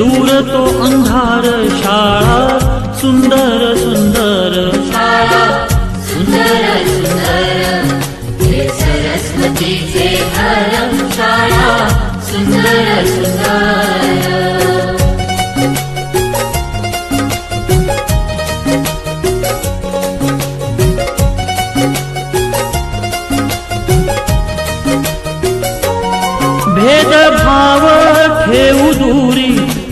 दूर तो अंधार शाळा सुंदर सुंदर। शाळा सुंदर सुंदर। हे सरस्वतीचे घर शाळा सुंदर सुंदर। भेदभाव ठेवू दूरी